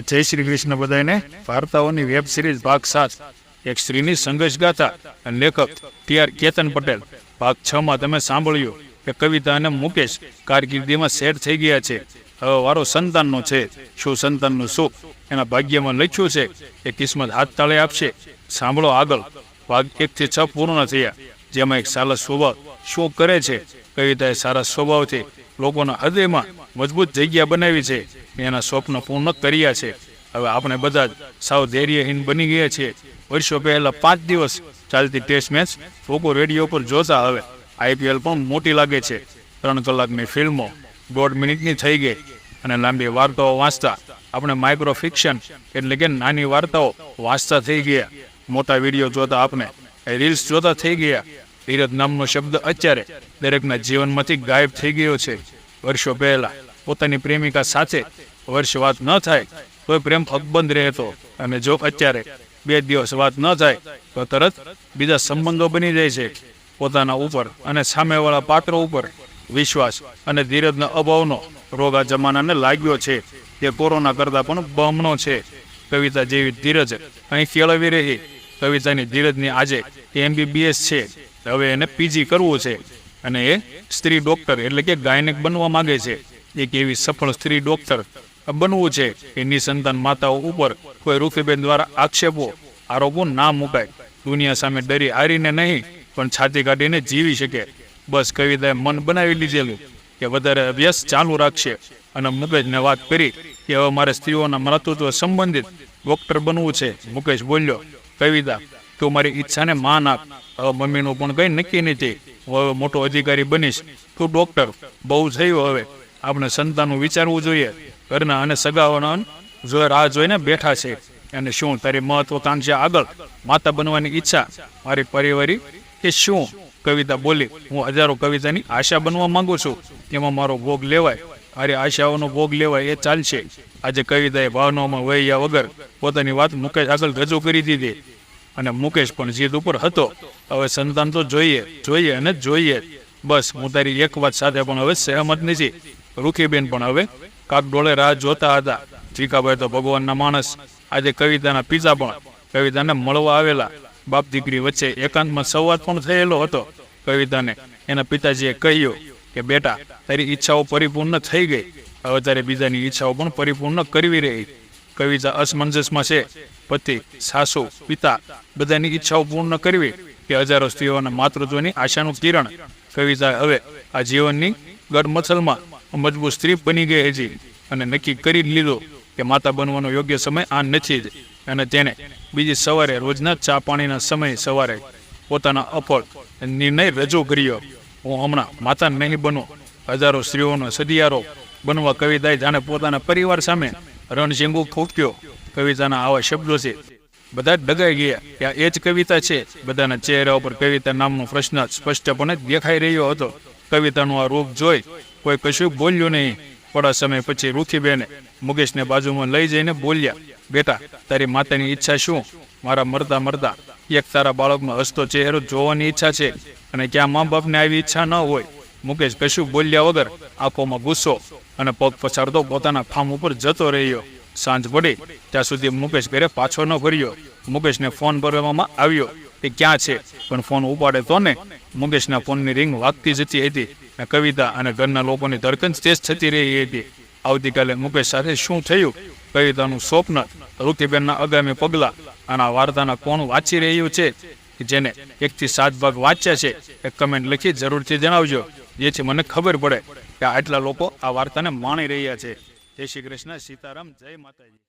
જય શ્રી કૃષ્ણ બધાને વાર્તાઓની web series ભાગ સાત. એક સ્ત્રીની સંઘર્ષ ગાથા અને લેખક ટી આર કેતન પટેલ. ભાગ છ માં તમે સાંભળ્યું કે કવિતા અને મુકેશ કારકિર્દીમાં સેટ થઈ ગયા છે. હવે વારો સંતાનનો છે. શું સંતાનનું સુખ એના ભાગ્યમાં લખ્યું છે? એ કિસ્મત હાથ તાળે આપશે. સાંભળો આગળ. ભાગ એક થી છ પૂર્ણ થયા. જેમાં એક સારા સ્વભાવ શું કરે છે? કવિતાએ સારા સ્વભાવથી લોકોના હૃદયમાં મજબૂત જગ્યા બનાવી છે. એના સ્વપ્ન પૂર્ણ કર્યા છે. હવે આપણે બધા જ સાવ ધૈર્યહીન બની ગયા છીએ. વર્ષો પહેલા પાંચ દિવસ ચાલતી ટેસ્ટ મેચ લોકો રેડિયો પર જોતા હવે આઈપીએલ પણ મોટી લાગે છે. ત્રણ કલાકની ફિલ્મો દોઢ મિનિટની થઈ ગઈ અને લાંબી વાર્તાઓ વાંચતા આપણે માઇક્રો ફિક્શન એટલે કે નાની વાર્તાઓ વાંચતા થઈ ગયા. મોટા વીડિયો જોતા આપણે રીલ્સ જોતા થઈ ગયા. ધીરજ નામનો શબ્દ અત્યારે દરેકના જીવનમાંથી ગાયબ થઈ ગયો છે. વર્ષો પહેલા પોતાની પ્રેમિકા સાથે વર્ષ વાત ન થાય તો પ્રેમ અકબંધ રહેતો અને જો અત્યારે બે દિવસ વાત ન થાય તો તરત બીજા સંબંધો બની જાય છે. પોતાના ઉપર અને સામેવાળા પાત્રો ઉપર વિશ્વાસ અને ધીરજના અભાવનો રોગ આ જમાનાને લાગ્યો છે. તે કોરોના કરતાં પણ બમણો છે. કવિતા જેવી ધીરજ અહીં કેળવી રહી. કવિતાની ધીરજની આજે એ એમબીબીએસ છે. હવે એને પીજી કરવું છે. અને એ સ્ત્રી ડોક્ટર એટલે કે ગાયનેક બનવા માંગે છે. એક એવી સફળ સ્ત્રી ડોક્ટર બનવું છે કે નિસંતાન માતાઓ ઉપર કોઈ રૂફીબેન દ્વારા આક્ષેપો, આરોપો ના મુકાય. દુનિયા સામે ડરી હારીને નહીં, પણ છાતી કાઢીને જીવી શકે. બસ કવિતાએ મન બનાવી લીધેલું કે વધારે અભ્યાસ ચાલુ રાખશે. અને મુકેશને વાત કરી કે હવે મારે સ્ત્રીઓના મહત્વ સંબંધિત ડોક્ટર બનવું છે. મુકેશ બોલ્યો કવિતા, તું મારી ઈચ્છાને માન આપ. મમ્મીનું પણ કંઈ નક્કી નથી. હવે મોટો અધિકારી બનીશ. તું ડૉક્ટર, બહુ થયું હવે. આપણે સંતાનનું વિચારવું જોઈએ. ઘરના અને સગાઓના જો રાહ જોઈને બેઠા છે. અને શું તારી મહત્વકાંક્ષા આગળ? માતા બનવાની ઈચ્છા? મારી પરિવારી? કે શું? કવિતા બોલી, હું હજારો કવિતાની આશા બનવા માંગુ છું. એમાં મારો ભોગ લેવાય. મારી આશાઓનો ભોગ લેવાય એ ચાલશે. આજે કવિતાએ ભાવનાઓમાં વહ્યા વગર પોતાની વાત મુકેશ આગળ રજૂ કરી દીધી. અને મુકેશ પણ જીદ ઉપર હતો. હવે સંતાન તો જોઈએ જોઈએ અને જોઈએ. બસ, હું તારી એક વાત સાથે પણ હવે સહેમત નથી. રૂખીબેન પણ હવે કાક ડોળે રાહ જોતા હતા. ચીકાભાઈ તો ભગવાનના માણસ. આજે કવિતાના પિતા પણ કવિતાને મળવા આવેલા. બાપ દીકરી વચ્ચે એકાંતમાં સંવાદ પણ થયેલો હતો. કવિતાને એના પિતાજીએ કહ્યું કે, બેટા, તારી ઈચ્છાઓ પરિપૂર્ણ થઈ ગઈ. હવે તારે બીજાની ઈચ્છાઓ પણ પરિપૂર્ણ કરવી રહી. કવિતા અસમંજસમાં છે. પતિ, સાસુ, પિતા બધાની ઈચ્છાઓ પૂર્ણ કરવી કે હજારો સ્ત્રીઓના માતૃત્વની આશાનું કિરણ. કવિતા હવે આ જીવનની ગડમથલમાં મજબૂત સ્ત્રી બની ગઈ હતી અને નક્કી કરી લીધો કે માતા બનવાનો યોગ્ય સમય આ નથી જ. અને તેને બીજી સવારે રોજના ચા પાણીના સમયે સવારે પોતાના અફળ નિર્ણય રજૂ કર્યો. હું હમણાં માતા નહીં બનું. હજારો સ્ત્રીઓનો સદિયારો બનવા કવિતાએ જાણે પોતાના પરિવાર સામે રણશીંગુ ફૂંક્યો કવિતાના આવા શબ્દો છે. બધા જ ડગાઈ ગયા. કે આ એ જ કવિતા છે. બધાના ચહેરા ઉપર કવિતા નામનો પ્રશ્ન સ્પષ્ટપણે દેખાઈ રહ્યો હતો. કવિતાનું આ રૂપ જોઈ કોઈ કશું બોલ્યું નહીં. થોડા સમય પછી રૂખીબેને મુકેશને બાજુમાં લઈ જઈને બોલ્યા, બેટા, તારી માતાની ઈચ્છા શું? મારા મરતા મરતા એક તારા બાળકનો હસતો ચહેરો જોવાની ઈચ્છા છે. અને ક્યાં મા બાપને આવી ઈચ્છા ન હોય? મુકેશ કશું બોલ્યા વગર આંખોમાં ગુસ્સો અને પગ પછાડતો પોતાના ફાર્મ ઉપર જતો રહ્યો. સાંજ પડી ત્યાં સુધી મુકેશ ઘરે પાછો ન ફર્યો. મુકેશને ફોન ભરવામાં આવ્યો તે ક્યાં છે, પણ ફોન ઉપાડે તો ને મુકેશના ફોનની રિંગ વાગતી જતી હતી અને કવિતા અને ઘરના લોકોની ધડકન તેજ થતી રહી હતી. આવતીકાલે મુકેશ સાથે શું થયું? કવિતાનું સ્વપ્ન ઋતિબેનના આગામી પગલા અને આ વાર્તાના કોણ વાંચી રહ્યું છે? જેને એકથી સાત ભાગ વાંચ્યા છે, એ કમેન્ટ લખી જરૂરથી જણાવજો. જેથી મને ખબર પડે કે આટલા લોકો આ વાર્તાને માણી રહ્યા છે. જય શ્રી કૃષ્ણ, સીતારામ, જય માતાજી.